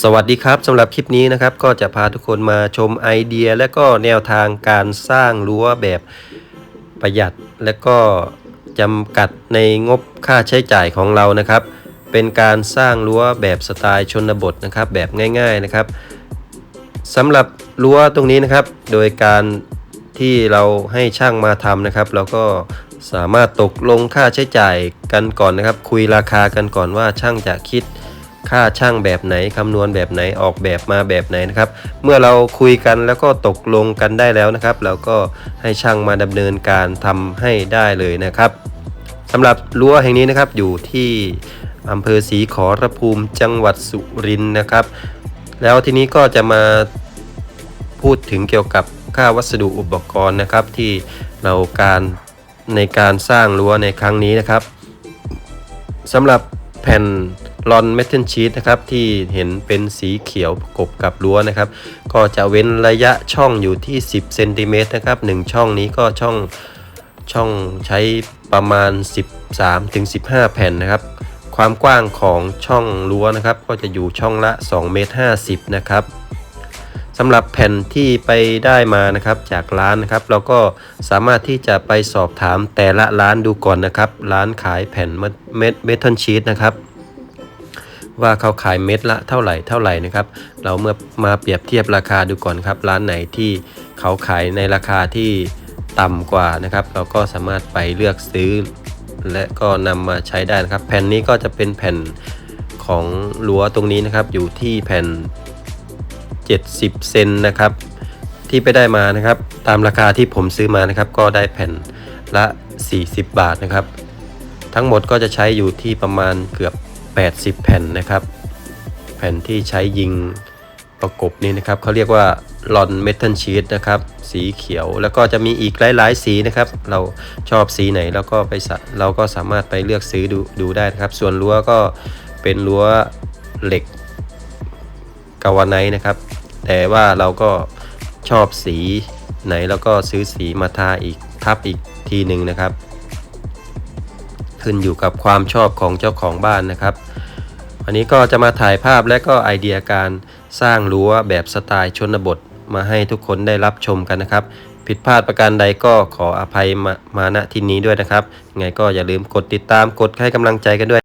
สวัสดีครับสำหรับคลิปนี้นะครับก็จะพาทุกคนมาชมไอเดีย และก็แนวทางการสร้างรั้วแบบประหยัด และก็จำกัดในงบค่าใช้จ่ายของเรานะครับ เป็นการสร้างรั้วแบบสไตล์ชนบทนะครับแบบง่าย ๆนะครับสำหรับรั้วตรงนี้นะครับ โดยการที่เราให้ช่างมาทำนะครับ เราก็สามารถตกลงค่าใช้จ่ายกันก่อนนะครับ คุยราคากันก่อนว่าช่างจะคิด ค่าช่างแบบไหนคำนวณแบบไหนออกแบบมาแบบไหนนะครับ เมื่อเราคุยกันแล้วก็ตกลงกันได้แล้วนะครับ เราก็ให้ช่างมาดำเนินการทำให้ได้เลยนะครับสำหรับรั้วแห่งนี้นะครับอยู่ที่อำเภอศรีขอรภูมิจังหวัดสุรินทร์นะครับ แล้วทีนี้ก็จะมาพูดถึงเกี่ยวกับค่าวัสดุอุปกรณ์นะครับ ที่เราการในการสร้างรั้วในครั้งนี้นะครับสำหรับแผ่น ลอนเมทัลชีตนะครับที่เห็นเป็นสีเขียวประกบกับรั้วนะครับ ก็จะเว้นระยะช่องอยู่ที่ 10เซนติเมตรนะครับ1ช่องนี้ก็ช่องช่องใช้ประมาณ 13ถึง15 แผ่นนะครับ ความกว้างของช่องรั้วนะครับ ก็จะอยู่ช่องละ2เมตร50นะครับสำหรับแผ่นที่ไปได้มานะครับจากร้านนะครับ เราก็สามารถที่จะไปสอบถามแต่ละร้านดูก่อนนะครับ ร้านขายแผ่นเมทัลชีตนะครับ ว่าเขาขายเม็ดละเท่าไหร่เท่าไหร่นะครับ เราเมื่อมาเปรียบเทียบราคาดูก่อนครับ ร้านไหนที่เขาขายในราคาที่ต่ำกว่านะครับ เราก็สามารถไปเลือกซื้อ และก็นำมาใช้ได้นะครับ แผ่นนี้ก็จะเป็นแผ่นของรั้วตรงนี้นะครับ อยู่ที่แผ่น 70 เซนนะครับ ที่ไปได้มานะครับ ตามราคาที่ผมซื้อมานะครับ ก็ได้แผ่นละ 40 บาทนะครับ ทั้งหมดก็จะใช้อยู่ที่ประมาณเกือบ 80 แผ่นนะครับ แผ่นที่ใช้ยิงประกบนี่นะครับเขาเรียกว่าลอนเมทัลชีตนะครับ สีเขียวแล้วก็จะมีอีกหลายๆ สีนะครับ เราชอบสีไหนแล้วก็ไปเราก็สามารถไปเลือกซื้อดูดูได้นะครับ ส่วนรั้วก็เป็นรั้วเหล็กกาวไนนะครับ แต่ว่าเราก็ชอบสีไหนแล้วก็ซื้อสีมาทาอีกทับอีกทีหนึ่งนะครับ ขึ้นอยู่กับความชอบของเจ้าของบ้านนะครับ วันนี้ก็จะมาถ่ายภาพและก็ไอเดียการสร้างรั้วแบบสไตล์ชนบท มาให้ทุกคนได้รับชมกันนะครับ ผิดพลาดประการใดก็ขออภัยมาณที่นี้ด้วยนะครับไงก็อย่าลืมกดติดตามกดให้กำลังใจกันด้วย